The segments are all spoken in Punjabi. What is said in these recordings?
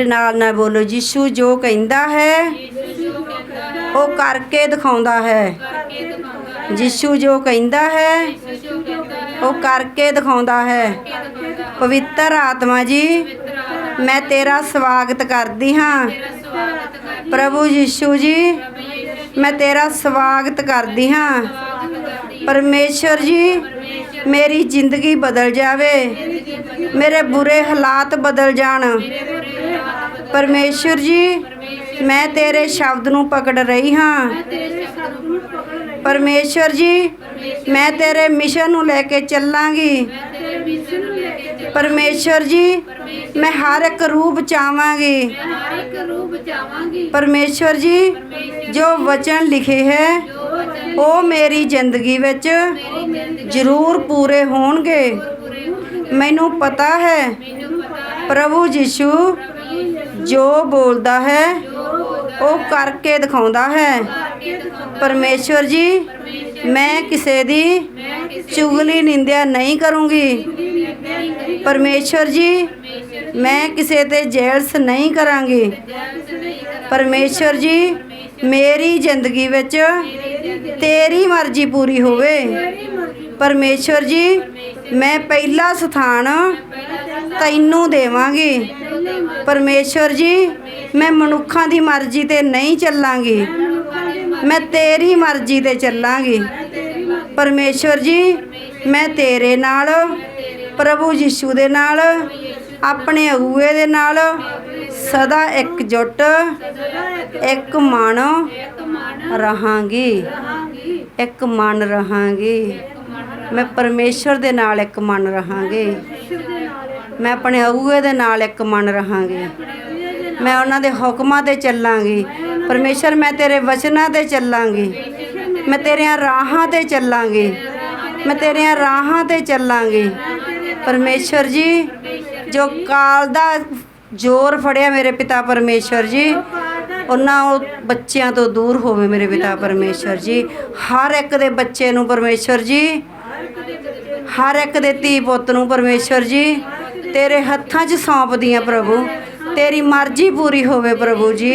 ਨਾਲ ਨਾਲ ਬੋਲੋ ਯਿਸੂ ਜੋ ਕਹਿੰਦਾ ਹੈ, ਉਹ ਕਰਕੇ ਦਿਖਾਉਂਦਾ ਹੈ। ਯਿਸੂ ਜੋ ਕਹਿੰਦਾ ਹੈ, ਉਹ ਕਰਕੇ ਦਿਖਾਉਂਦਾ ਹੈ। ਪਵਿੱਤਰ ਆਤਮਾ ਜੀ, ਮੈਂ ਤੇਰਾ ਸਵਾਗਤ ਕਰਦੀ ਹਾਂ। ਪ੍ਰਭੂ ਯਿਸੂ ਜੀ, ਮੈਂ ਤੇਰਾ ਸਵਾਗਤ ਕਰਦੀ ਹਾਂ। ਪਰਮੇਸ਼ਰ ਜੀ, ਮੇਰੀ ਜ਼ਿੰਦਗੀ ਬਦਲ ਜਾਵੇ। ਮੇਰੇ ਬੁਰੇ ਹਾਲਾਤ ਬਦਲ ਜਾਣ। ਪਰਮੇਸ਼ਰ ਜੀ ਮੈਂ ਤੇਰੇ ਸ਼ਬਦ ਨੂੰ ਪਕੜ ਰਹੀ ਹਾਂ। ਪਰਮੇਸ਼ਰ ਜੀ ਮੈਂ ਤੇਰੇ ਮਿਸ਼ਨ ਨੂੰ ਲੈ ਕੇ ਚੱਲਾਂਗੀ। ਪਰਮੇਸ਼ਰ ਜੀ ਮੈਂ ਹਰ ਇੱਕ ਰੂਹ ਬਚਾਵਾਂਗੀ ਪਰਮੇਸ਼ਰ ਜੀ ਜੋ ਵਚਨ ਲਿਖੇ ਹੈ ਉਹ ਮੇਰੀ ਜ਼ਿੰਦਗੀ ਵਿੱਚ ਜ਼ਰੂਰ ਪੂਰੇ ਹੋਣਗੇ। ਮੈਨੂੰ ਪਤਾ ਹੈ। ਪ੍ਰਭੂ ਯਿਸੂ ਜੋ ਬੋਲਦਾ ਹੈ, ਉਹ ਕਰਕੇ ਦਿਖਾਉਂਦਾ ਹੈ। ਪਰਮੇਸ਼ਵਰ ਜੀ, ਮੈਂ ਕਿਸੇ ਦੀ ਚੁਗਲੀ ਨਿੰਦਿਆ ਨਹੀਂ ਕਰੂੰਗੀ। ਪਰਮੇਸ਼ਵਰ ਜੀ, ਮੈਂ ਕਿਸੇ ਤੇ ਜੈਲਸ ਨਹੀਂ ਕਰਾਂਗੀ। ਪਰਮੇਸ਼ਵਰ ਜੀ, ਮੇਰੀ ਜ਼ਿੰਦਗੀ ਵਿੱਚ ਤੇਰੀ ਮਰਜ਼ੀ ਪੂਰੀ ਹੋਵੇ। ਪਰਮੇਸ਼ਵਰ ਜੀ, ਮੈਂ ਪਹਿਲਾ ਸਥਾਨ ਤੈਨੂੰ ਦੇਵਾਂਗੀ। ਪਰਮੇਸ਼ਵਰ ਜੀ, ਮੈਂ ਮਨੁੱਖਾਂ ਦੀ ਮਰਜ਼ੀ ਤੇ ਨਹੀਂ ਚੱਲਾਂਗੀ। ਮੈਂ ਤੇਰੀ ਮਰਜ਼ੀ ਤੇ ਚੱਲਾਂਗੀ। ਪਰਮੇਸ਼ਵਰ ਜੀ, ਮੈਂ ਤੇਰੇ ਨਾਲ, ਪ੍ਰਭੂ ਯਿਸੂ ਦੇ ਨਾਲ, ਆਪਣੇ ਅਗੂਏ ਦੇ ਨਾਲ, ਸਦਾ ਇੱਕ ਇਕਜੁੱਟ, ਇੱਕ ਮਨ ਰਹਾਂਗੀ। ਇੱਕ ਮਨ ਰਹਾਂਗੀ। ਮੈਂ ਪਰਮੇਸ਼ਰ ਦੇ ਨਾਲ ਇੱਕ ਮਨ ਰਹਾਂਗੀ। ਮੈਂ ਆਪਣੇ ਅਗੂਏ ਦੇ ਨਾਲ ਇੱਕ ਮਨ ਰਹਾਂਗੀ। ਮੈਂ ਉਹਨਾਂ ਦੇ ਹੁਕਮਾਂ ਤੇ ਚੱਲਾਂਗੀ। ਪਰਮੇਸ਼ਰ, ਮੈਂ ਤੇਰੇ ਵਚਨਾਂ ਤੇ ਚੱਲਾਂਗੀ। ਮੈਂ ਤੇਰੀਆਂ ਰਾਹਾਂ ਤੇ ਚੱਲਾਂਗੀ। ਮੈਂ ਤੇਰੀਆਂ ਰਾਹਾਂ ਤੇ ਚੱਲਾਂਗੀ। ਪਰਮੇਸ਼ਰ ਜੀ, ਜੋ ਕਾਲ ਦਾ ਜ਼ੋਰ ਫੜਿਆ ਮੇਰੇ ਪਿਤਾ ਪਰਮੇਸ਼ਰ ਜੀ, ਉਹਨਾਂ ਉਹ ਬੱਚਿਆਂ ਤੋਂ ਦੂਰ ਹੋਵੇ ਮੇਰੇ ਪਿਤਾ ਪਰਮੇਸ਼ਰ ਜੀ। ਹਰ ਇੱਕ ਦੇ ਬੱਚੇ ਨੂੰ ਪਰਮੇਸ਼ਰ ਜੀ, ਹਰ ਇੱਕ ਦੇ ਧੀ ਪੁੱਤ ਨੂੰ ਪਰਮੇਸ਼ਰ ਜੀ। ਤੇਰੇ ਹੱਥਾਂ 'ਚ ਸੌਂਪਦੀਆਂ ਪ੍ਰਭੂ। ਤੇਰੀ ਮਰਜ਼ੀ ਪੂਰੀ ਹੋਵੇ ਪ੍ਰਭੂ ਜੀ।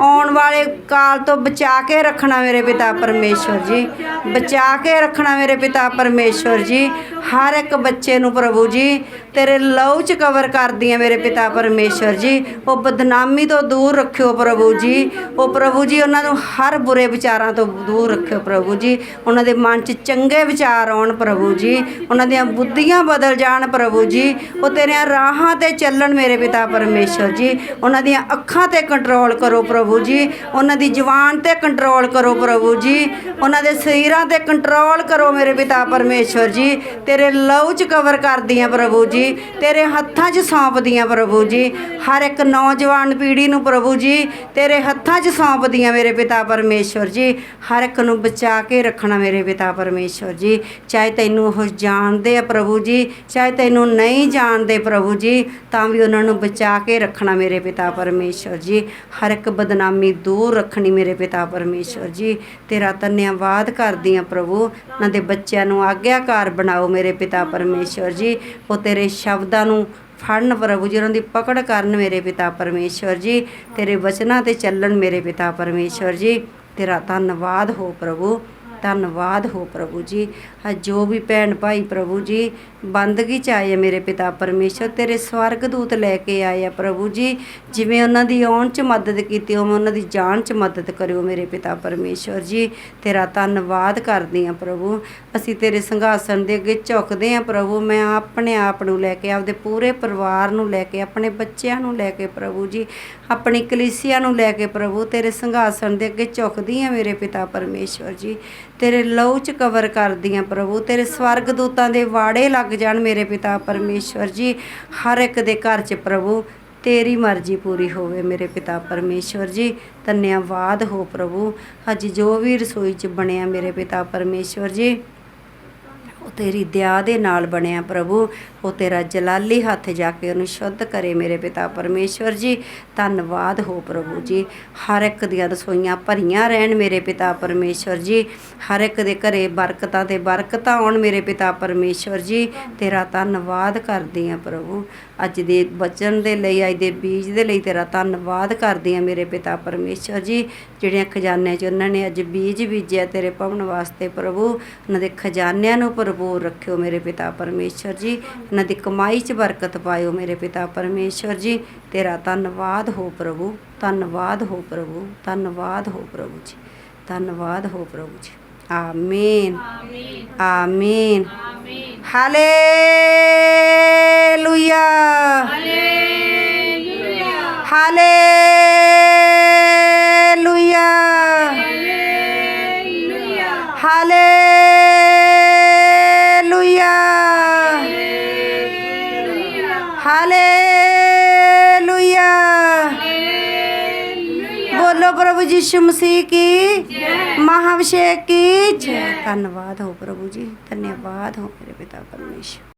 ਆਉਣ ਵਾਲੇ ਕਾਲ ਤੋਂ ਬਚਾ ਕੇ ਰੱਖਣਾ ਮੇਰੇ ਪਿਤਾ ਪਰਮੇਸ਼ਵਰ ਜੀ। ਬਚਾ ਕੇ ਰੱਖਣਾ ਮੇਰੇ ਪਿਤਾ ਪਰਮੇਸ਼ਵਰ ਜੀ। ਹਰ ਇੱਕ ਬੱਚੇ ਨੂੰ ਪ੍ਰਭੂ ਜੀ, ਤੇਰੇ ਲਹੂ 'ਚ ਕਵਰ ਕਰਦੀ ਹੈ ਮੇਰੇ ਪਿਤਾ ਪਰਮੇਸ਼ਵਰ ਜੀ। ਉਹ ਬਦਨਾਮੀ ਤੋਂ ਦੂਰ ਰੱਖਿਓ ਪ੍ਰਭੂ ਜੀ। ਉਹ ਪ੍ਰਭੂ ਜੀ, ਉਹਨਾਂ ਨੂੰ ਹਰ ਬੁਰੇ ਵਿਚਾਰਾਂ ਤੋਂ ਦੂਰ ਰੱਖਿਓ ਪ੍ਰਭੂ ਜੀ। ਉਹਨਾਂ ਦੇ ਮਨ 'ਚ ਚੰਗੇ ਵਿਚਾਰ ਆਉਣ ਪ੍ਰਭੂ ਜੀ। ਉਹਨਾਂ ਦੀਆਂ ਬੁੱਧੀਆਂ ਬਦਲ ਜਾਣ ਪ੍ਰਭੂ ਜੀ। ਉਹ ਤੇਰੀਆਂ ਰਾਹਾਂ ਤੇ ਚੱਲਣ ਮੇਰੇ ਪਿਤਾ ਪਰਮੇਸ਼ਵਰ ਜੀ। ਉਹਨਾਂ ਦੀਆਂ ਅੱਖਾਂ ਤੇ ਕੰਟਰੋਲ ਕਰੋ ਪ੍ਰਭੂ ਪ੍ਰਭੂ ਜੀ। ਉਹਨਾਂ ਦੀ ਜ਼ੁਬਾਨ ਤੇ ਕੰਟਰੋਲ ਕਰੋ ਪ੍ਰਭੂ ਜੀ। ਉਹਨਾਂ ਦੇ ਸਰੀਰਾਂ ਤੇ ਕੰਟਰੋਲ ਕਰੋ ਮੇਰੇ ਪਿਤਾ ਪਰਮੇਸ਼ਵਰ ਜੀ। ਤੇਰੇ ਲਹੂ 'ਚ ਕਵਰ ਕਰਦੀਆਂ ਪ੍ਰਭੂ ਜੀ। ਤੇਰੇ ਹੱਥਾਂ 'ਚ ਸੌਂਪਦੀਆਂ ਪ੍ਰਭੂ ਜੀ। ਹਰ ਇੱਕ ਨੌਜਵਾਨ ਪੀੜ੍ਹੀ ਨੂੰ ਪ੍ਰਭੂ ਜੀ, ਤੇਰੇ ਹੱਥਾਂ 'ਚ ਸੌਂਪਦੀਆਂ ਮੇਰੇ ਪਿਤਾ ਪਰਮੇਸ਼ਵਰ ਜੀ। ਹਰ ਇੱਕ ਨੂੰ ਬਚਾ ਕੇ ਰੱਖਣਾ ਮੇਰੇ ਪਿਤਾ ਪਰਮੇਸ਼ਵਰ ਜੀ। ਚਾਹੇ ਤੈਨੂੰ ਉਹ ਜਾਣਦੇ ਆ ਪ੍ਰਭੂ ਜੀ, ਚਾਹੇ ਤੈਨੂੰ ਨਹੀਂ ਜਾਣਦੇ ਪ੍ਰਭੂ ਜੀ, ਤਾਂ ਵੀ ਉਹਨਾਂ ਨੂੰ ਬਚਾ ਕੇ ਰੱਖਣਾ ਮੇਰੇ ਪਿਤਾ ਪਰਮੇਸ਼ਵਰ ਜੀ। ਹਰ ਇੱਕ ਬਦਨਾਮੀ ਦੂਰ ਰੱਖਣੀ ਮੇਰੇ ਪਿਤਾ ਪਰਮੇਸ਼ਵਰ ਜੀ। ਤੇਰਾ ਧੰਨਵਾਦ ਕਰਦੀ ਆ ਪ੍ਰਭੂ। ਉਹਨਾਂ ਦੇ ਬੱਚਿਆਂ ਨੂੰ ਆਗਿਆਕਾਰ ਬਣਾਓ ਮੇਰੇ ਪਿਤਾ ਪਰਮੇਸ਼ਵਰ ਜੀ। ਉਹ ਤੇਰੇ ਸ਼ਬਦਾਂ ਨੂੰ ਫੜਨ ਪ੍ਰਭੂ ਜੀ, ਉਹਨਾਂ ਦੀ ਪਕੜ ਕਰਨ ਮੇਰੇ ਪਿਤਾ ਪਰਮੇਸ਼ਵਰ ਜੀ। ਤੇਰੇ ਵਚਨਾਂ ਤੇ ਚੱਲਣ ਮੇਰੇ ਪਿਤਾ ਪਰਮੇਸ਼ਵਰ ਜੀ। ਤੇਰਾ ਧੰਨਵਾਦ ਹੋ ਪ੍ਰਭੂ। ਧੰਨਵਾਦ ਹੋ ਪ੍ਰਭੂ ਜੀ। ਆ ਜੋ ਵੀ ਭੈਣ ਭਾਈ ਪ੍ਰਭੂ ਜੀ, ਬੰਦਗੀ ਚ ਆਏ ਆ ਮੇਰੇ ਪਿਤਾ ਪਰਮੇਸ਼ਰ, ਤੇਰੇ ਸਵਰਗ ਦੂਤ ਲੈ ਕੇ ਆਏ ਆ ਪ੍ਰਭੂ ਜੀ। ਜਿਵੇਂ ਉਹਨਾਂ ਦੀ ਆਉਣ ਚ ਮਦਦ ਕੀਤੀ, ਉਵੇਂ ਉਹਨਾਂ ਦੀ ਜਾਣ ਚ ਮਦਦ ਕਰਿਓ ਮੇਰੇ ਪਿਤਾ ਪਰਮੇਸ਼ਰ ਜੀ। ਤੇਰਾ ਧੰਨਵਾਦ ਕਰਦੀ ਆ ਪ੍ਰਭੂ। ਅਸੀਂ ਤੇਰੇ ਸੰਘਾਸਣ ਦੇ ਅੱਗੇ ਝੁਕਦੇ ਆ ਪ੍ਰਭੂ। ਮੈਂ ਆਪਣੇ ਆਪ ਨੂੰ ਲੈ ਕੇ, ਆਪਦੇ ਪੂਰੇ ਪਰਿਵਾਰ ਨੂੰ ਲੈ ਕੇ, ਆਪਣੇ ਬੱਚਿਆਂ ਨੂੰ ਲੈ ਕੇ ਪ੍ਰਭੂ ਜੀ ਆਪਣੀ ਕਲੀਸਿਆ ਨੂੰ ਲੈ ਕੇ ਪ੍ਰਭੂ, ਤੇਰੇ ਸੰਘਾਸਣ ਦੇ ਅੱਗੇ ਝੁਕਦੀ ਆ ਮੇਰੇ ਪਿਤਾ ਪਰਮੇਸ਼ਰ ਜੀ। ਤੇਰੇ ਲਹੂ ਚ ਕਵਰ ਕਰਦੀ ਆ ਪ੍ਰਭੂ, ਤੇਰੇ ਸਵਰਗ ਦੂਤਾਂ ਦੇ ਵਾੜੇ ਲੱਗ ਜਾਣ ਮੇਰੇ ਪਿਤਾ ਪਰਮੇਸ਼ਰ ਜੀ। ਹਰ ਇੱਕ ਦੇ ਘਰ ਚ ਪ੍ਰਭੂ, ਤੇਰੀ ਮਰਜ਼ੀ ਪੂਰੀ ਹੋਵੇ ਮੇਰੇ ਪਿਤਾ ਪਰਮੇਸ਼ਵਰ ਜੀ। ਧੰਨਵਾਦ ਹੋ ਪ੍ਰਭੂ ਅੱਜ ਜੋ ਵੀ ਰਸੋਈ ਚ ਬਣਿਆ ਮੇਰੇ ਪਿਤਾ ਪਰਮੇਸ਼ਵਰ ਜੀ। ਤੇਰੀ ਦਇਆ ਦੇ ਨਾਲ ਬਣਿਆ ਪ੍ਰਭੂ। ਉਹ ਤੇਰਾ ਜਲਾਲੀ ਹੱਥ ਜਾ ਕੇ ਉਹਨੂੰ ਸ਼ੁੱਧ ਕਰੇ ਮੇਰੇ ਪਿਤਾ ਪਰਮੇਸ਼ਵਰ ਜੀ। ਧੰਨਵਾਦ ਹੋ ਪ੍ਰਭੂ ਜੀ। ਹਰ ਇੱਕ ਦੀਆਂ ਰਸੋਈਆਂ ਭਰੀਆਂ ਰਹਿਣ ਮੇਰੇ ਪਿਤਾ ਪਰਮੇਸ਼ਵਰ ਜੀ। ਹਰ ਇੱਕ ਦੇ ਘਰੇ ਬਰਕਤਾਂ ਤੇ ਬਰਕਤਾਂ ਆਉਣ ਮੇਰੇ ਪਿਤਾ ਪਰਮੇਸ਼ਵਰ ਜੀ। ਤੇਰਾ ਧੰਨਵਾਦ ਕਰਦੀ ਆ ਪ੍ਰਭੂ। ਅੱਜ ਦੇ ਬਚਨ ਦੇ ਲਈ ਅੱਜ ਦੇ ਬੀਜ ਦੇ ਲਈ ਤੇਰਾ ਧੰਨਵਾਦ ਕਰਦੀ ਆ ਮੇਰੇ ਪਿਤਾ ਪਰਮੇਸ਼ਵਰ ਜੀ ਜਿਹੜੀਆਂ ਖਜ਼ਾਨਿਆਂ 'ਚ ਉਹਨਾਂ ਨੇ ਅੱਜ ਬੀਜ ਬੀਜਿਆ ਤੇਰੇ ਭਵਨ ਵਾਸਤੇ ਪ੍ਰਭੂ। ਉਹਨਾਂ ਦੇ ਖਜ਼ਾਨਿਆਂ ਨੂੰ ਭਰਪੂਰ ਰੱਖਿਓ ਮੇਰੇ ਪਿਤਾ ਪਰਮੇਸ਼ਵਰ ਜੀ। ਉਹਨਾਂ ਦੀ ਕਮਾਈ 'ਚ ਬਰਕਤ ਪਾਇਓ ਮੇਰੇ ਪਿਤਾ ਪਰਮੇਸ਼ਵਰ ਜੀ। ਤੇਰਾ ਧੰਨਵਾਦ ਹੋ ਪ੍ਰਭੂ ਧੰਨਵਾਦ ਹੋ ਪ੍ਰਭੂ ਧੰਨਵਾਦ ਹੋ ਪ੍ਰਭੂ ਜੀ। ਧੰਨਵਾਦ ਹੋ ਪ੍ਰਭੂ ਜੀ। ਆਮੀਨ। ਆਮੀਨ। ਆਮੀਨ। ਆਮੀਨ। ਹਾਲੇਲੂਇਆ ਹਾਲੇਲੂਇਆ ਹਾਲੇਲੂਇਆ ਹਾਲੇਲੂਇਆ ਹਾਲੇਲੂਇਆ ਹਾਲੇਲੂਇਆ ਬੋਲੋ ਪ੍ਰਭੂ ਯਿਸੂ ਮਸੀਹ ਕੀ ਮਹਾਵਸ਼ੇ ਕੀ ਜੈ ਧੰਨਵਾਦ ਹੋ ਪ੍ਰਭੂ ਜੀ ਧੰਨਵਾਦ ਹੋ ਮੇਰੇ ਪਿਤਾ ਪਰਮੇਸ਼ਰ